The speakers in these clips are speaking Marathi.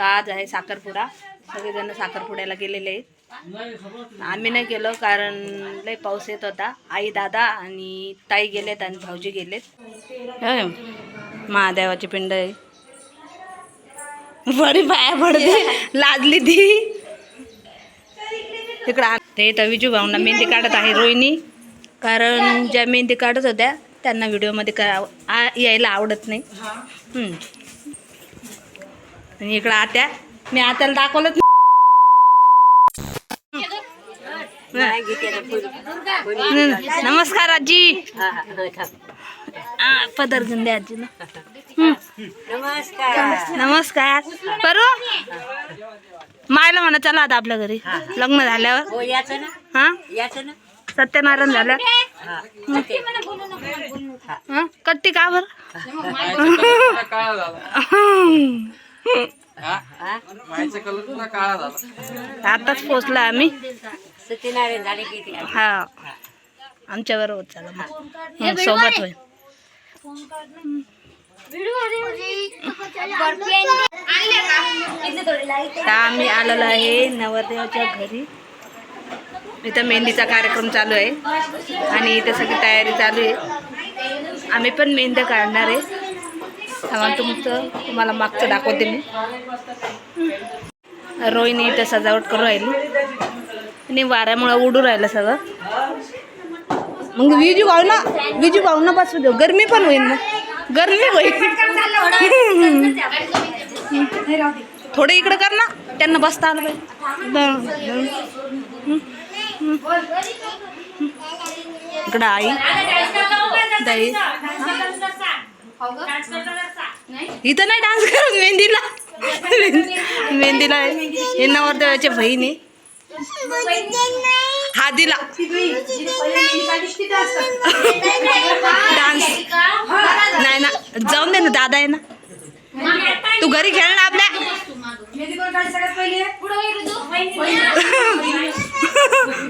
तर आज आहे साखरपुडा. सगळेजण साखरपुड्याला गेलेले आहेत. आम्ही नाही गेलो कारण लय पाऊस येत होता. आई दादा आणि ताई गेलेत आणि भाऊजी गेलेत. महादेवाचे महादेवाची पिंड आहे. बरी पाया पडते लाजली ती. तिकडं ते तर विजू भाऊंना मेहंदी काढत आहे रोहिणी. कारण ज्या मेहंदी काढत होत्या त्यांना व्हिडिओमध्ये का आ- यायला आवडत नाही. आणि इकडं आत्या. मी आत्याला दाखवलंच. नमस्कार आजी. पदर घेऊन द्या आजीला. हम्म. नमस्कार. करू मायला म्हणा चला आता आपल्या घरी. लग्न झाल्यावर. हो? हा सत्यनारायण झाल्यावर हा? कट्टी का बर? आताच पोचला आम्ही. सत्यनारायण झाले की ते हा आमच्या बरोबर चला सोबत होईल आम्ही आलेलो आहे नवरदेवाच्या घरी. इथं मेहंदीचा कार्यक्रम चालू आहे. आणि इथं सगळी तयारी चालू आहे. आम्ही पण मेहंदी काढणार आहे. सामान तुमचं तुम्हाला मागचं दाखवते मी. रोहिणी इथं सजावट करू राहिली. आणि वाऱ्यामुळं उडू राहिलं सगळं. मग विजू भाऊ ना विजू भाऊ ना बसू देऊ. गरमी पण होईल ना. गरमी होईल. थोडं इकडं कर ना. त्यांना बसता आलं पाहिजे इकडं आई. दही इथं नाही डान्स करत मेहंदीला. मेहंदीला आहे. हे नवरदेवाचे बहिणी. हा दिला डान्स नाही ना जाऊन दे ना दादा आहे ना. तू घरी खेळ ना आपल्या.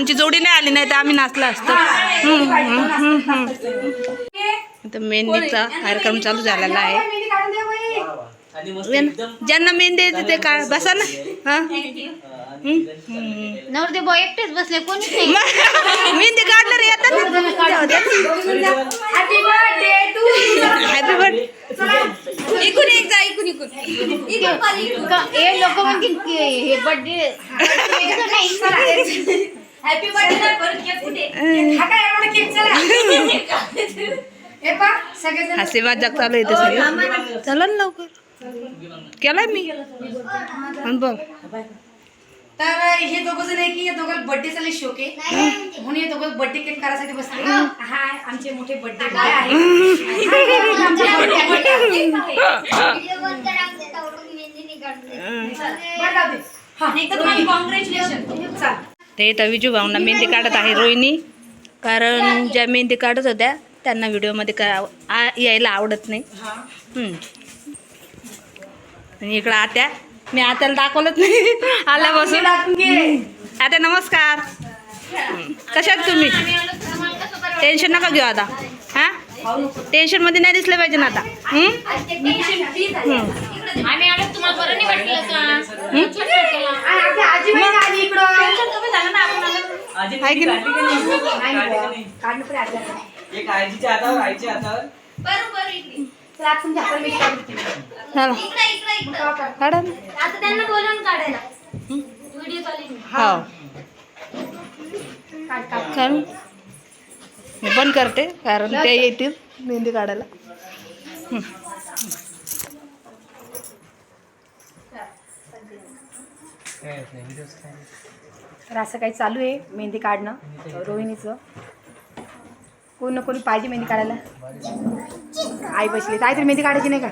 आमची जोडी नाही आली नाही तर आम्ही नाचलो असतो. हम्म, हम्म, हम्म, हम्म. इथं मेहंदीचा कार्यक्रम चालू झालेला आहे. ज्यांना मेहंदी येते ते काढ बसा ना. हा. नवरदेव भाऊ एकटेच बसले मग मेहंदी काढणार येतात हॅपी बर्थडे इकून एक जा इकून इकून. का- हे लोक म्हणतील की हे बर्थडे हसी मजाक चालू. आहे इथे सगळं. चला ना लवकर. केलाय मी. आणि बघ. तर हे दोघं जण आहे की या दोघांना बर्थडे चालले शोक आहे. म्हणून हे दोघं बर्थडे केक करायसाठी बसले. हाय आमचे मोठे बर्थडे बॉय आहे. बरं, जाऊ दे. हा, तुम्हाला कॉंग्रॅच्युलेशन चला. ते इथं विजू भाऊंना मेहंदी काढत आहे रोहिणी. कारण ज्या मेहंदी काढत होत्या त्यांना व्हिडिओमध्ये का आ- यायला आवडत नाही. आणि इकडं आत्या. मी आत्याला दाखवलंच नाही. आल्यापासून. आता नमस्कार. हम्म. कशा आहात तुम्ही? टेन्शन नका घेऊ आता. हा? टेन्शनमध्ये नाही दिसलं पाहिजे ना आता. हाताला मी काढा त्यांना बोलून काढायला व्हिडिओ हो. कारण पण करते कारण ते येतील मेहंदी काढायला. तर असं काही चालू आहे मेहंदी काढणं रोहिणीचं. कोण ना कोणी पाहिजे मेहंदी काढायला. आई बसली तर आई तरी मेहंदी काढायची नाही का?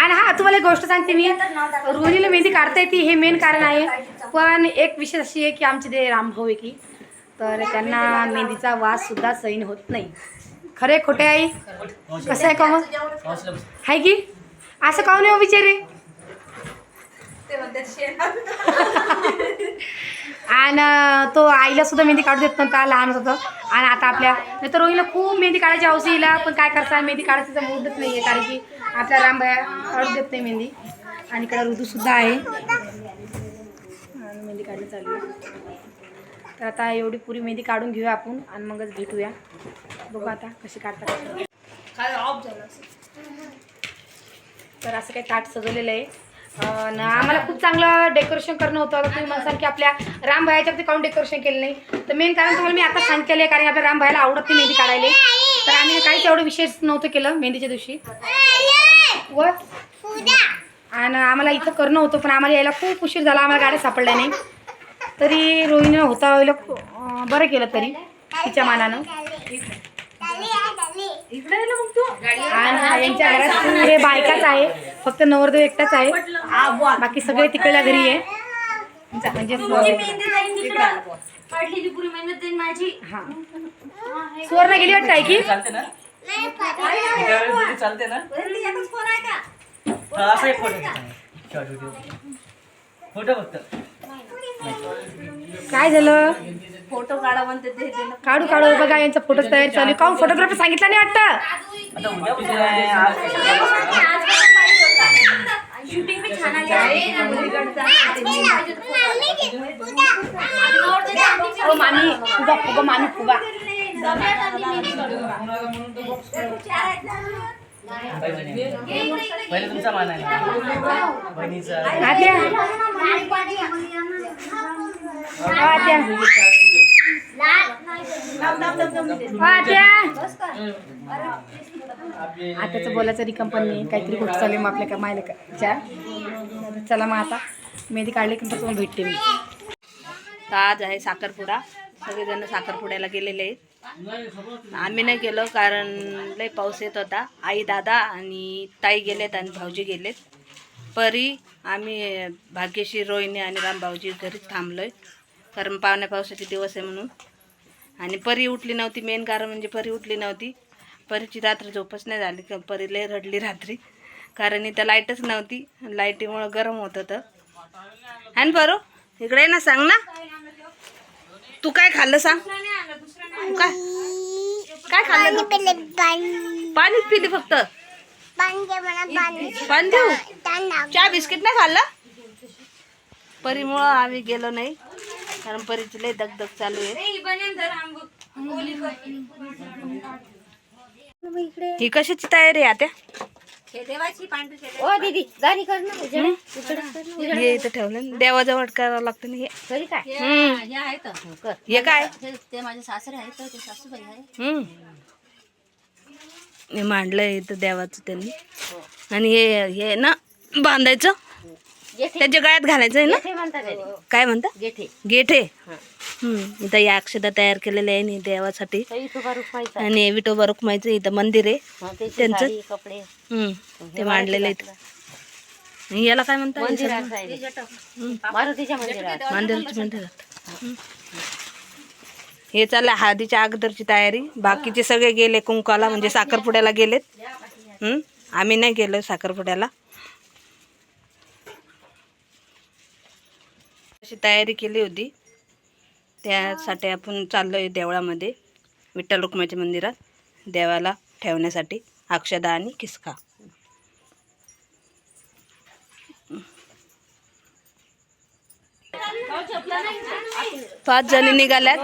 आणि हा तुम्हाला एक गोष्ट सांगते मी. रोहिणीला मेहंदी काढता येते हे मेन कारण आहे. पण एक विशेष अशी आहे की आमचे ते रामभाऊ आहे की तर त्यांना मेहंदीचा वास सुद्धा सैन होत नाही. खरे खोटे आई? कसं आहे का मग आहे की? असं काहून नाही आणि तो आईला सुद्धा मेहंदी काढू देत नव्हता लहान होतं आणि आता आपल्या नाही तर रोहीला खूप मेहंदी काढायची हौस पण काय करता मेहंदी काढायचा मूडच नाही आहे कारण की आपल्या रामबाया काढू देत नाही मेहंदी. आणि इकडं ऋतू सुद्धा आहे. आणि मेहंदी काढणं चालू आहे. तर आता एवढी पुरी मेहंदी काढून घेऊया आपण आणि मगच भेटूया. बघू आता कशी काढतात. तर असं काही ताट सजवलेलं आहे. हो आम्हाला खूप चांगलं डेकोरेशन करणं होतं. आता तुम्ही म्हणसाल की आपल्या रामभायाच्या काऊन डेकोरेशन केलं नाही? तर मेन कारण तुम्हाला मी आता सांगितलेलं आहे कारण आपल्या रामभायाला आवडत नाही मेहंदी काढायला. तर आम्ही काहीच एवढं विशेष नव्हतं केलं मेहंदीच्या दिवशी. व आणि आम्हाला इथं करणं होतं पण आम्हाला यायला खूप उशीर झाला. आम्हाला गाड्या सापडल्या नाही. तरी रोहिणीनं होता व्हायला बरं केलं तरी तिच्या मानानं. यांच्या घरात बायकाच आहे. फक्त नवरदेव एकटाच आहे. बाकी सगळे तिकडल्या घरी आहे. म्हणजे हा. सुवर्ण गेली वाटतं आहे. की चालते ना? फोटो फक्त. काय झालं? फोटो काढा म्हणते ते काढू काढू. बघा यांचा फोटो तयार चालू आहे. काहून फोटोग्राफर सांगितलं नाही वाटतं? आता उद्यापासून आहे, आज हो मामी फुगा फुगा मामी फुगा पहिले तुमचा मान आहे बहिणीचा. आताच बोलायचं रिकम पण नाही. काहीतरी गोष्ट चालेल मग आपल्या का मायला का चला मग आता. मेहंदी काढली की तुम्हाला भेटते मी. तर आज आहे साखरपुडा. सगळेजण साखरपुड्याला गेलेले आहेत. आम्ही नाही गेलो कारण लय पाऊस येत होता. आई दादा आणि ताई गेलेत आणि भाऊजी गेलेत. परी आम्ही भाग्यश्री रोहिणी आणि रामभाऊजी घरीच घरीच थांबलोय. कारण पावण्या पावसाचे दिवस आहे म्हणून. आणि परी उठली नव्हती. मेन कारण म्हणजे परी उठली नव्हती. परीची रात्र झोपच नाही झाली. परी लय रडली रात्री. कारण इथं लाईटच नव्हती. लाईटीमुळं गरम होत होतं. आणि बरं इकडे ना सांग ना. तू काय खाल्लं सांग. काय? काय खाल्लं? तू? पाणीच पिली फक्त. पाणी देऊ? चहा बिस्किट नाही खाल्ला? परीमुळं आम्ही गेलो नाही. कारण परीची लय दगदग चालू आहे. ही कशाची तयारी आहे आता? ओ दीदी गाणी कर ना उजेड. हे? इथं ठेवलं. देवाजवळ करावं लागतं ना हे. घरी काय? हम्म. हे. कर. हे काय? हे- ते माझे सासरे आहेत ते सासूबाई आहे हम्म. हे मांडलंय इथं देवाचं त्यांनी. आणि हे हे ना बांधायचं. गेठे. त्याच्या गळ्यात घालायचं आहे ना? म्हणतात. काय म्हणता? गेठे. गेठे. इथं या अक्षदा तयार केलेल्या आहे नि देवासाठी. आणि विठोबा रुक्मायचं इथं मंदिर आहे. त्याची कपडे. हम्म. ते मांडलेलं आहे इथं. याला काय म्हणतात. मारुतीच्या मंदिरात. हे चाललं हळदीच्या अगोदरची तयारी. बाकीचे सगळे गेले कुंकाला म्हणजे साखरपुड्याला गेलेत. हम्म. आम्ही नाही गेलो साखरपुड्याला. अशी तयारी केली होती. त्यासाठी आपण चाललो आहे देवळामध्ये विठ्ठल रुक्माच्या मंदिरात देवाला ठेवण्यासाठी अक्षदा आणि किसका. पाच जणी निघाल्यात.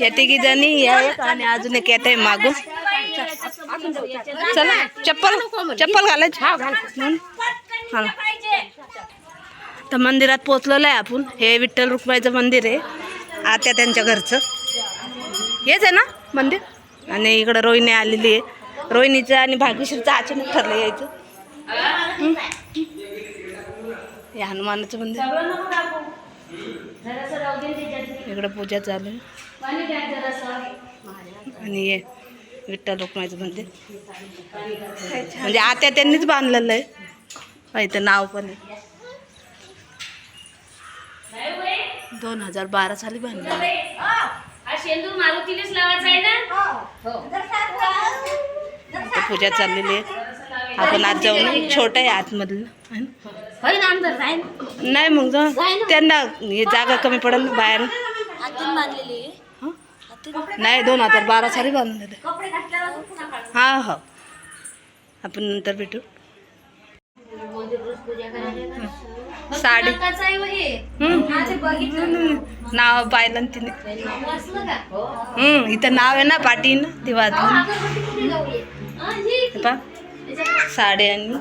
या तिघी जणी या आणि अजून एक येत आहे मागून. चला चप्पल चप्पल घालायची. हा तर मंदिरात पोचलेलं आहे आपण. हे विठ्ठल रुक्माईचं मंदिर आहे. आत्या त्यांच्या घरचं. हेच आहे ना मंदिर? आणि इकडं रोहिणी आलेली आहे. रोहिणीचं आणि भाग्यश्रीचं अचानक ठरलं यायचं. हे? हनुमानाचं मंदिर. इकडं पूजा चालू आणि हे विठ्ठल रुक्माईचं मंदिर. म्हणजे आत्या त्यांनीच बांधलेलं आहे. इथं नाव पण आहे. दोन हजार बारा साली बांधलेलं आहे शेंदूर मारुतीलेच लावायचा आहे ना? आता पूजा चाललेली आहे. आपण आज जाऊन छोटं आहे आतमधलं. है नाही मग त्यांना हे जागा कमी पडेल ना बाहेर. बांधलेली. हं? नाही दोन हजार बारा साली बांधून दिले कपडे घातल्यावर पुन्हा काढ. हा हो. आपण नंतर भेटू. साडी. हो हे. हं. हा, नाव पाहिलं ना तिने. हं, इथं नाव आहे ना पाटीन ती वाचली? हा, ही. हे साडी आणि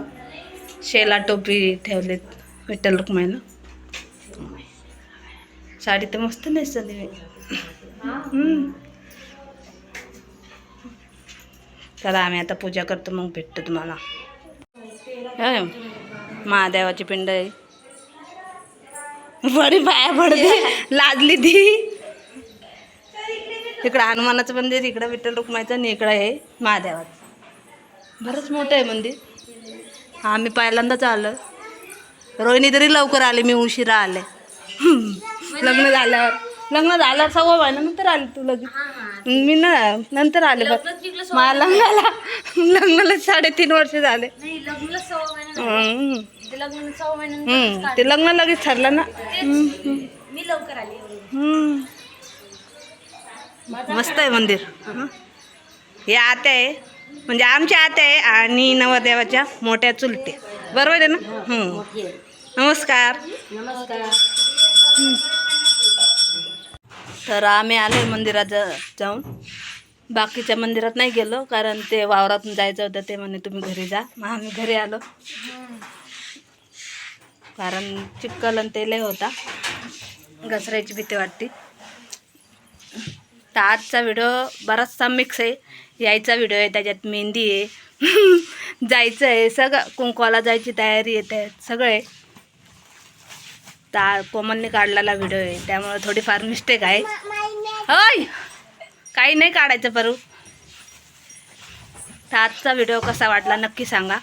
शेला टोपी ठेवलेत विठ्ठल रुक्माईनं. साडी तर मस्त नेसली मी हं. चला आम्ही आता पूजा करतो मग भेटतो तुम्हाला. होय, महादेवाची पिंड आहे. बरी पाया पडते. लाजली ती. इकडं हनुमानाचं मंदिर इकडं विठ्ठल रुक्माईचं आणि इकडं आहे महादेवाचं. बरंच मोठं आहे मंदिर. हा मी पहिल्यांदाच आलं. रोहिणी तरी लवकर आले मी उशिरा आले. लग्न झाल्यावर. लग्न झाल्यावर सव्वा महिन्यानंतर आले तू लगेच. मी ना नंतर आले बघ. मला लग्नाला लग्नाला साडेतीन वर्ष झाले. हम्म. ते लग्न सव्वा महिन्यानंतर हम्म. ते लग्न लगेच ठरलं ना. हम्म. मस्त आहे मंदिर. हं. हे आत्या आहे. म्हणजे आमच्या आत्या आहे आणि नवरदेवाच्या मोठ्या चुलते. बरोबर आहे ना? हं. नमस्कार. तर आम्ही आलो मंदिरात जा- जाऊन. बाकीच्या मंदिरात नाही गेलो कारण ते वावरातून जायचं होतं ते म्हणे तुम्ही घरी जा. मग आम्ही घरी आलो. कारण चिक्कल आणि ते लय होता. घसरायची भीती वाटते. तर आजचा व्हिडिओ बराचसा मिक्स आहे. यायचा व्हिडिओ आहे त्याच्यात मेहंदी आहे. जायचं आहे सगळं कुंकवाला जायची तयारी येते सगळं आहे. ता कोमनने काढलेला व्हिडिओ आहे. त्यामुळे थोडीफार मिस्टेक आहे. होय! काही नाही काढायचं परू. तर आजचा व्हिडिओ कसा वाटला नक्की सांगा.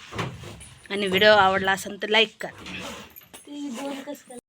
आणि व्हिडिओ आवडला असेल तर लाईक करा.